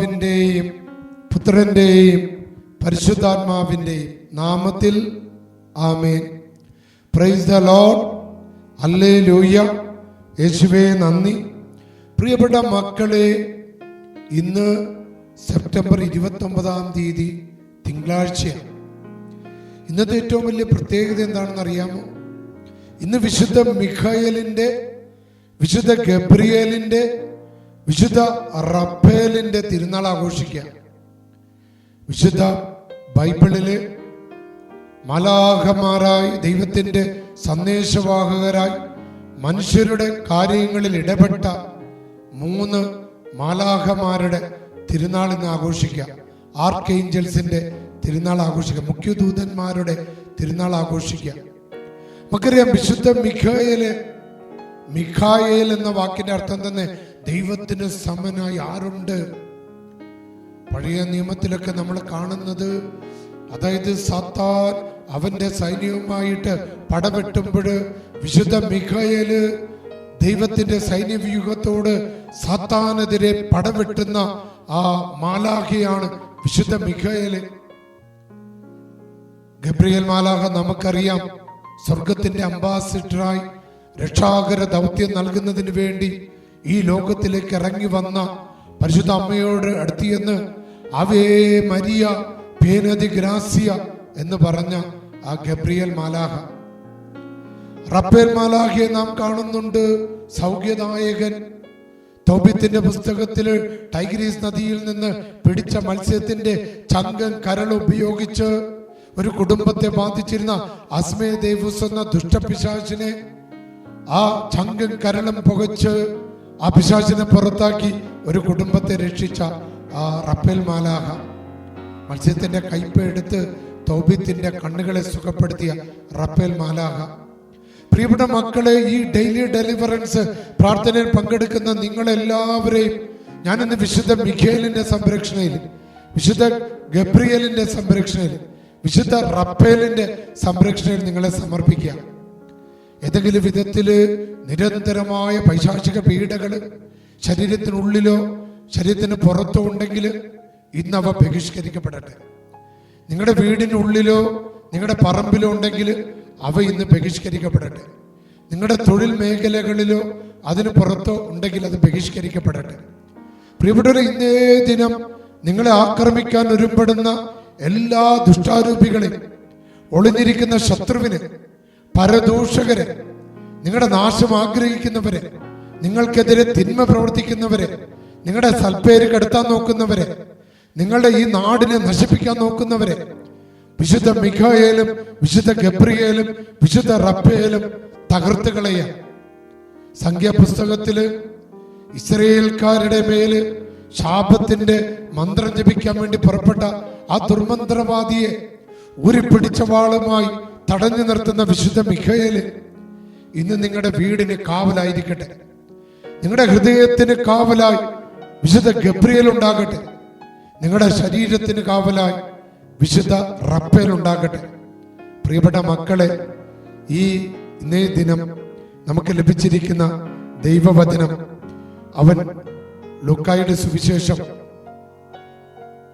പിതാവിന്റെയും പുത്രന്റെയും പരിശുദ്ധാത്മാവിന്റെയും നാമത്തിൽ ആമേൻ. പ്രൈസ് ദ ലോഡ് അല്ലേ ലൂയ യേശുവേ നന്ദി. പ്രിയപ്പെട്ട മക്കളെ ഇന്ന് സെപ്റ്റംബർ ഇരുപത്തൊമ്പതാം തീയതി തിങ്കളാഴ്ചയാണ്. ഇന്നത്തെ ഏറ്റവും വലിയ പ്രത്യേകത എന്താണെന്ന് അറിയാമോ? ഇന്ന് വിശുദ്ധ മിഖയലിന്റെ വിശുദ്ധ ഗബ്രിയേലിന്റെ വിശുദ്ധ റഫേലിന്റെ തിരുനാൾ ആഘോഷിക്കുക. വിശുദ്ധ ബൈബിളിൽ മലാഹമാരായി ദൈവത്തിന്റെ സന്ദേശവാഹകരായി മനുഷ്യരുടെ കാര്യങ്ങളിൽ ഇടപെട്ട മൂന്ന് മാലാഹമാരുടെ തിരുനാൾ ഇന്ന് ആഘോഷിക്കുക. ആർക്ക് ഏഞ്ചൽസിന്റെ തിരുനാൾ ആഘോഷിക്കുക. മുഖ്യദൂതന്മാരുടെ തിരുനാൾ ആഘോഷിക്കുക. നമുക്കറിയാം വിശുദ്ധ മിഖായേൽ മിഖായേൽ എന്ന വാക്കിന്റെ അർത്ഥം തന്നെ ദൈവത്തിന് സമനായി ആരുണ്ട്? പഴയ നിയമത്തിലൊക്കെ നമ്മൾ കാണുന്നത് അതായത് സത്താൻ അവന്റെ സൈന്യവുമായിട്ട് പടവെട്ടുമ്പോൾ വിശുദ്ധ മിഖയൽ ദൈവത്തിന്റെ സൈന്യവ്യൂഹത്തോട് സാത്താനെതിരെ പടവെട്ടുന്ന ആ മാലാഖയാണ് വിശുദ്ധ മിഖയൽ. ഗബ്രിയൽ മാലാഖ നമുക്കറിയാം സ്വർഗത്തിന്റെ അംബാസിഡറായി രക്ഷാകര ദൗത്യം നൽകുന്നതിന് വേണ്ടി ഈ ലോകത്തിലേക്ക് ഇറങ്ങി വന്ന പരിശുദ്ധ അമ്മയോട് അടുത്തിയെന്ന് അവേ മരിയ പേനതി ഗ്രാസിയ എന്ന് പറഞ്ഞ ആ ഗബ്രിയൽ മാലാഹ റപ്പേൽ മാലാഹയെ നാം കാണുന്നുണ്ട് സൗഖ്യദായകൻ. തോബിത്തിന്റെ പുസ്തകത്തിൽ ടൈഗ്രീസ് നദിയിൽ നിന്ന് പിടിച്ച മത്സ്യത്തിന്റെ ചങ്കം കരൾ ഉപയോഗിച്ച് ഒരു കുടുംബത്തെ ബാധിച്ചിരുന്ന അസ്മേ ദേവൂസ് എന്ന ദുഷ്ടപിശാചിനെ ആ ചങ്കൻ കരളും പുകച്ച് ആ പിശാചിനെ പുറത്താക്കി ഒരു കുടുംബത്തെ രക്ഷിച്ച ആ റപ്പേൽ മാലാഹ മത്സ്യത്തിന്റെ കയ്പ് എടുത്ത് തൗബിത്തിന്റെ കണ്ണുകളെ സുഖപ്പെടുത്തിയ റപ്പേൽ മാലാഹ. പ്രിയപ്പെട്ട മക്കളെ ഈ ഡെയിലി ഡെലിവറൻസ് പ്രാർത്ഥനയിൽ പങ്കെടുക്കുന്ന നിങ്ങളെല്ലാവരെയും ഞാനിന്ന് വിശുദ്ധ മിഖേലിന്റെ സംരക്ഷണയിൽ വിശുദ്ധ ഗബ്രിയലിന്റെ സംരക്ഷണയിൽ വിശുദ്ധ റപ്പേലിന്റെ സംരക്ഷണയിൽ നിങ്ങളെ സമർപ്പിക്കുക ഏതെങ്കിലും വിധത്തിൽ നിരന്തരമായ പൈശാചിക പീഡകൾ ശരീരത്തിനുള്ളിലോ ശരീരത്തിന് പുറത്തോ ഉണ്ടെങ്കിൽ ഇന്ന് അവ ബഹിഷ്കരിക്കപ്പെടട്ടെ. നിങ്ങളുടെ വീടിനുള്ളിലോ നിങ്ങളുടെ പറമ്പിലോ ഉണ്ടെങ്കിൽ അവ ഇന്ന് ബഹിഷ്കരിക്കപ്പെടട്ടെ. നിങ്ങളുടെ തൊഴിൽ മേഖലകളിലോ അതിന് പുറത്തോ ഉണ്ടെങ്കിൽ അത് ബഹിഷ്കരിക്കപ്പെടട്ടെ. പ്രിയപ്പെട്ടവരെ ഇന്നേ ദിനം നിങ്ങളെ ആക്രമിക്കാൻ ഒരുപെടുന്ന എല്ലാ ദുഷ്ടാരൂപികളെയും ഒളിഞ്ഞിരിക്കുന്ന ശത്രുവിന് പരദൂഷകരെ നിങ്ങളുടെ നാശം ആഗ്രഹിക്കുന്നവരെ നിങ്ങൾക്കെതിരെ തിന്മ പ്രവർത്തിക്കുന്നവരെ നിങ്ങളുടെ സൽപ്പേര് കെടുത്താൻ നോക്കുന്നവരെ നിങ്ങളുടെ ഈ നാടിനെ നശിപ്പിക്കാൻ നോക്കുന്നവരെ വിശുദ്ധ മിഖായേലും വിശുദ്ധ ഗബ്രിയേലും വിശുദ്ധ റപ്പേലും തകർത്ത് കളയാം സംഖ്യാപുസ്തകത്തിൽ ഇസ്രയേൽക്കാരുടെ മേൽ ശാപത്തിന്റെ മന്ത്രം ജപിക്കാൻ വേണ്ടി പുറപ്പെട്ട ആ ദുർമന്ത്രവാദിയെ ഊരിപ്പിടിച്ച വാളുമായി തടഞ്ഞു നിർത്തുന്ന വിശുദ്ധ മിഖയിൽ ഇന്ന് നിങ്ങളുടെ വീടിന് കാവലായിരിക്കട്ടെ. നിങ്ങളുടെ ഹൃദയത്തിന് കാവലായി വിശുദ്ധ ഗബ്രിയൽ ഉണ്ടാകട്ടെ. നിങ്ങളുടെ ശരീരത്തിന് കാവലായി വിശുദ്ധ റപ്പേൽ ഉണ്ടാകട്ടെ. പ്രിയപ്പെട്ട മക്കളെ ഈ ഇന്നേ ദിനം നമുക്ക് ലഭിച്ചിരിക്കുന്ന ദൈവവചനം അവൻ ലുക്കായുടെ സുവിശേഷം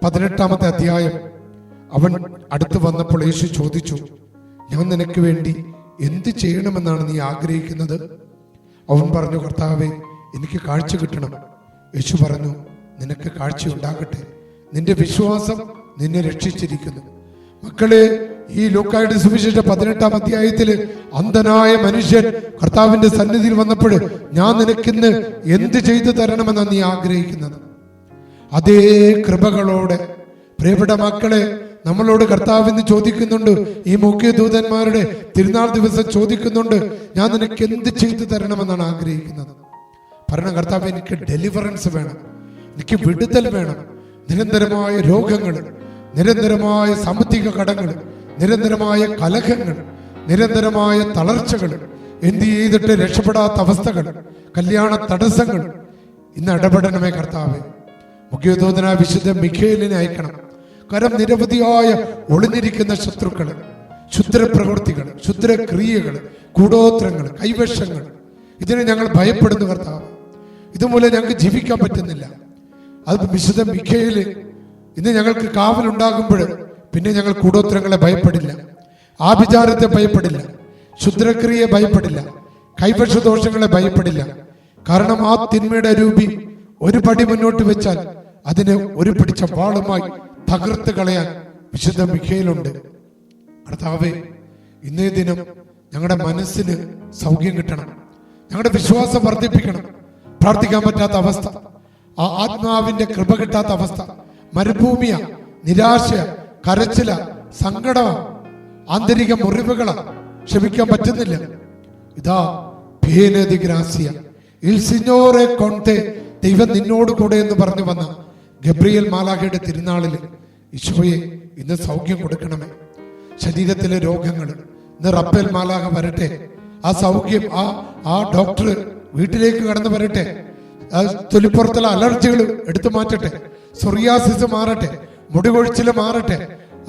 പതിനെട്ടാമത്തെ അധ്യായം. അവൻ അടുത്ത് വന്നപ്പോൾ യേശു ചോദിച്ചു ഞാൻ നിനക്ക് വേണ്ടി എന്ത് ചെയ്യണമെന്നാണ് നീ ആഗ്രഹിക്കുന്നത്? അവൻ പറഞ്ഞു കർത്താവെ എനിക്ക് കാഴ്ച കിട്ടണം. യേശു പറഞ്ഞു നിനക്ക് കാഴ്ച ഉണ്ടാകട്ടെ. നിന്റെ വിശ്വാസം നിന്നെ രക്ഷിച്ചിരിക്കുന്നു. മക്കളെ ഈ ലൂക്കായുടെ സുവിശേഷ പതിനെട്ടാം അധ്യായത്തിൽ അന്ധനായ മനുഷ്യൻ കർത്താവിന്റെ സന്നിധിയിൽ വന്നപ്പോൾ ഞാൻ നിനക്കിന്ന് എന്ത് ചെയ്തു തരണമെന്നാണ് നീ ആഗ്രഹിക്കുന്നത്? അതേ കൃപകളോടെ പ്രിയപ്പെട്ട മക്കളെ നമ്മളോട് കർത്താവ് കർത്താവിന്ന് ചോദിക്കുന്നുണ്ട്. ഈ മുഖ്യ ദൂതന്മാരുടെ തിരുനാൾ ദിവസം ചോദിക്കുന്നുണ്ട്. ഞാൻ നിനക്ക് എന്ത് ചെയ്തു തരണമെന്നാണ് ആഗ്രഹിക്കുന്നത്? പറഞ്ഞ കർത്താവ് എനിക്ക് ഡെലിവറൻസ് വേണം. എനിക്ക് വിടുതൽ വേണം. നിരന്തരമായ രോഗങ്ങൾ നിരന്തരമായ സാമ്പത്തിക കടങ്ങൾ നിരന്തരമായ കലഹങ്ങൾ നിരന്തരമായ തളർച്ചകൾ എന്ത് ചെയ്തിട്ട് രക്ഷപ്പെടാത്ത അവസ്ഥകൾ കല്യാണ തടസ്സങ്ങൾ. ഇന്ന് ഇടപെടണമേ കർത്താവ്. മുഖ്യദൂതനായ വിശുദ്ധ മിഖേലിനെ അയക്കണം. കാരണം നിരവധിയായ ഒളിഞ്ഞിരിക്കുന്ന ശത്രുക്കൾ ക്ഷുദ്രപ്രവൃത്തികൾ ക്ഷുദ്രക്രിയകൾ കൂടോത്രങ്ങൾ കൈവശങ്ങൾ ഇതിനെ ഞങ്ങൾ ഭയപ്പെടുന്നു കർത്താവ്. ഇതുമൂലം ഞങ്ങൾക്ക് ജീവിക്കാൻ പറ്റുന്നില്ല. അത് വിശുദ്ധ മിഖയിൽ ഇന്ന് ഞങ്ങൾക്ക് കാവലുണ്ടാകുമ്പോൾ പിന്നെ ഞങ്ങൾ കൂടോത്രങ്ങളെ ഭയപ്പെടില്ല. ആഭിചാരത്തെ ഭയപ്പെടില്ല. ക്ഷുദ്രക്രിയയെ ഭയപ്പെടില്ല. കൈവശദോഷങ്ങളെ ഭയപ്പെടില്ല. കാരണം ആ തിന്മയുടെ രൂപി ഒരു പടി മുന്നോട്ട് വെച്ചാൽ അതിനെ ഒരു പിടിച്ച വാളുമായി തകർത്ത് കളയാൻ വിശുദ്ധ മിഖയിലുണ്ട് കർത്താവേ ഇന്നേ ദിനം ഞങ്ങളുടെ മനസ്സിന് സൗഖ്യം കിട്ടണം. ഞങ്ങളുടെ വിശ്വാസം വർദ്ധിപ്പിക്കണം. പ്രാർത്ഥിക്കാൻ പറ്റാത്ത അവസ്ഥ. ആ ആത്മാവിന്റെ കൃപ കിട്ടാത്ത അവസ്ഥ. മരുഭൂമിയ നിരാശ കരച്ചില സങ്കടം ആന്തരിക മുറിവുകള ക്ഷമിക്കാൻ പറ്റുന്നില്ല. ഇതാ ഭേനതി ഗ്രാസിയ. ഇൽ സിഞ്ഞോറെ കൊണ്ടേ ദൈവം നിന്നോട് കൂടെ എന്ന് പറഞ്ഞു വന്ന ഗബ്രിയേൽ മാലാഖയുടെ തിരുനാളിൽ ഈശോയെ ഇന്ന് സൗഖ്യം കൊടുക്കണമേ. ശരീരത്തിലെ രോഗങ്ങൾ ഇന്ന് റപ്പേൽ മാലാഖ വരട്ടെ. ആ സൗഖ്യം ആ ആ ഡോക്ടർ വീട്ടിലേക്ക് കടന്നു വരട്ടെ. തൊലിപ്പുറത്തുള്ള അലർജികൾ എടുത്തു മാറ്റട്ടെ. സൊറിയാസിസ് മാറട്ടെ. മുടികൊഴിച്ചിൽ മാറട്ടെ.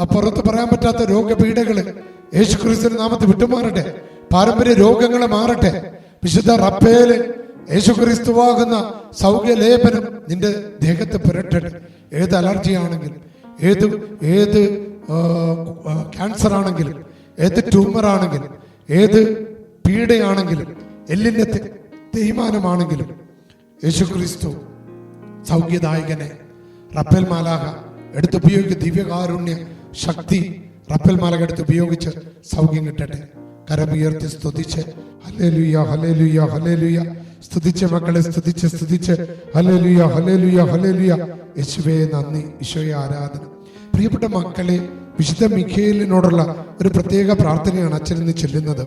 ആ പുറത്ത് പറയാൻ പറ്റാത്ത രോഗപീഠകൾ യേശു ക്രിസ്തു നാമത്തിൽ വിട്ടുമാറട്ടെ. പാരമ്പര്യ രോഗങ്ങൾ മാറട്ടെ. വിശുദ്ധ റപ്പേൽ യേശു സൗഖ്യലേപനം സൗഖ്യ ലേപനം നിന്റെ ദേഹത്ത് പുരട്ടട്ടെ. ഏത് അലർജി ആണെങ്കിലും ഏത് ഏത് ക്യാൻസർ ആണെങ്കിലും ഏത് ട്യൂമർ ആണെങ്കിലും ഏത് പീഡയാണെങ്കിലും എല്ലിന്റെ തേയ്മാനമാണെങ്കിലും യേശുക്രിസ്തു സൗഖ്യദായകനെ റപ്പൽ മാലാഹ എടുത്തുപയോഗിക്കുക ദിവ്യകാരുണ്യ ശക്തി റപ്പൽ മാലാഹ എടുത്ത് ഉപയോഗിച്ച് സൗഖ്യം കിട്ടട്ടെ. കരമുയർത്തി സ്തുതിച്ച്. ഹലേലുയ ഹലേലുയ ഹലേലുയ സ്തുതിച്ച് മക്കളെ സ്തുതിച്ച് സ്തുതിച്ച്. ഹലലുയ ഹലലുയ ഹലലുയ യേശുവേ നന്ദി. ഈശോയെ ആരാധന. പ്രിയപ്പെട്ട മക്കളെ വിശുദ്ധ മിഖേലിനോടുള്ള ഒരു പ്രത്യേക പ്രാർത്ഥനയാണ് അച്ഛൻ ഇന്ന് ചെല്ലുന്നത്.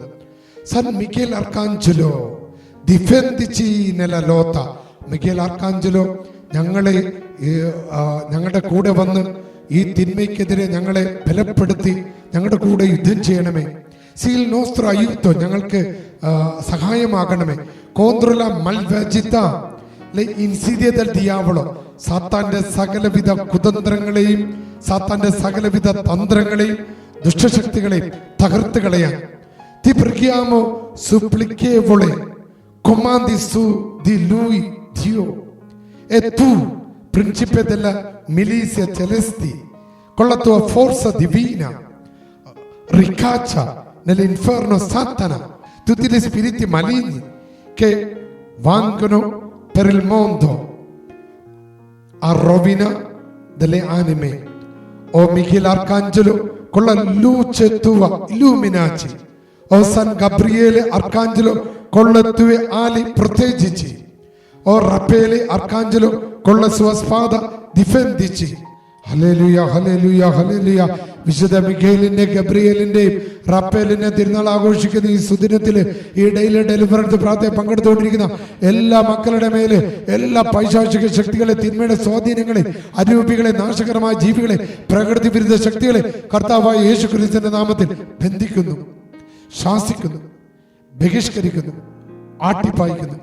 സൻ മിഖേൽ അർക്കാഞ്ചലോ ലോത്ത. മിഖേൽ അർക്കാഞ്ചലോ ഞങ്ങളെ ഞങ്ങളുടെ കൂടെ വന്ന് ഈ തിന്മയ്ക്കെതിരെ ഞങ്ങളെ ബലപ്പെടുത്തി ഞങ്ങളുടെ കൂടെ യുദ്ധം ചെയ്യണമേ. സീൽ നോസ്ത്ര അയുക്തോ ഞങ്ങൾക്ക് സഹായമാകണമേ കോന്ത്രുല മൽവജിത ഇൻസിദിയതൽ ദിയാവളോ സാത്താന്റെ സകലവിധ കുതന്ത്രങ്ങളെയും സാത്താന്റെ സകലവിധ തന്ത്രങ്ങളെയും ദുഷ്ടശക്തികളെയും തകർത്ത് കളയാൻ ti preghiamo supplicevole comandi su di lui Dio e tu principe della milizia celesti con la tua forza divina ricaccia nell'inferno Satana tutti gli spiriti maligni che vangono per il mondo a rovina delle anime. O Michele Arcangelo, con la luce tua illuminaci. O San Gabriele Arcangelo, con le tue ali proteggici. O Raffaele Arcangelo, con la sua spada difendici. വിശുദ്ധ മിഖേലിന്റെ ഗബ്രിയേലിന്റെ റപ്പേലിന്റെ തിരുനാൾ ആഘോഷിക്കുന്ന ഈ സുദിനത്തിൽ ഈ daily deliverance പ്രാർത്ഥന പങ്കെടുത്തുകൊണ്ടിരിക്കുന്ന എല്ലാ മക്കളുടെ മേൽ എല്ലാ പൈശാചിക ശക്തികളെ തിന്മയുടെ സ്വാധീനങ്ങളെ അരൂപികളെ നാശകരമായ ജീവികളെ പ്രകൃതി വിരുദ്ധ ശക്തികളെ കർത്താവായ യേശു ക്രിസ്തുവിന്റെ നാമത്തിൽ ബന്ധിക്കുന്നു ശാസിക്കുന്നു ബഹിഷ്കരിക്കുന്നു ആട്ടിപ്പായിക്കുന്നു.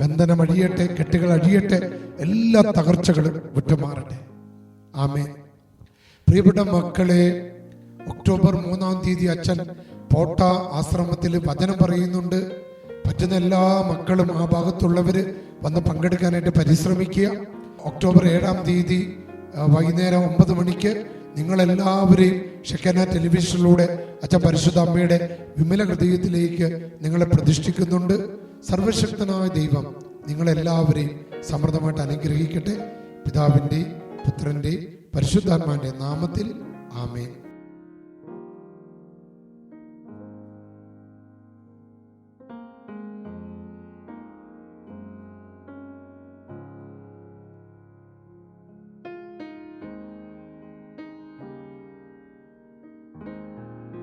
ബന്ധനം അഴിയട്ടെ കെട്ടുകൾ അഴിയട്ടെ എല്ലാ തകർച്ചകളും വിട്ടുമാറട്ടെ. ആമേ പ്രിയപ്പെട്ട മക്കളെ ഒക്ടോബർ മൂന്നാം തീയതി അച്ഛൻ പോട്ട ആശ്രമത്തിൽ വചനം പറയുന്നുണ്ട്. പറ്റുന്ന എല്ലാ മക്കളും ആ ഭാഗത്തുള്ളവർ വന്ന് പങ്കെടുക്കാനായിട്ട് പരിശ്രമിക്കുക. ഒക്ടോബർ ഏഴാം തീയതി വൈകുന്നേരം ഒമ്പത് മണിക്ക് നിങ്ങളെല്ലാവരെയും ഷെക്കന ടെലിവിഷനിലൂടെ അച്ഛൻ പരിശുദ്ധ അമ്മയുടെ വിമല ഹൃദയത്തിലേക്ക് നിങ്ങളെ പ്രതിഷ്ഠിക്കുന്നുണ്ട്. സർവശക്തനായ ദൈവം നിങ്ങളെല്ലാവരെയും സമൃദ്ധമായിട്ട് അനുഗ്രഹിക്കട്ടെ. പിതാവിന്റെയും പുത്രന്റെയും പരിശുദ്ധാത്മാന്റെ നാമത്തിൽ ആമേൻ.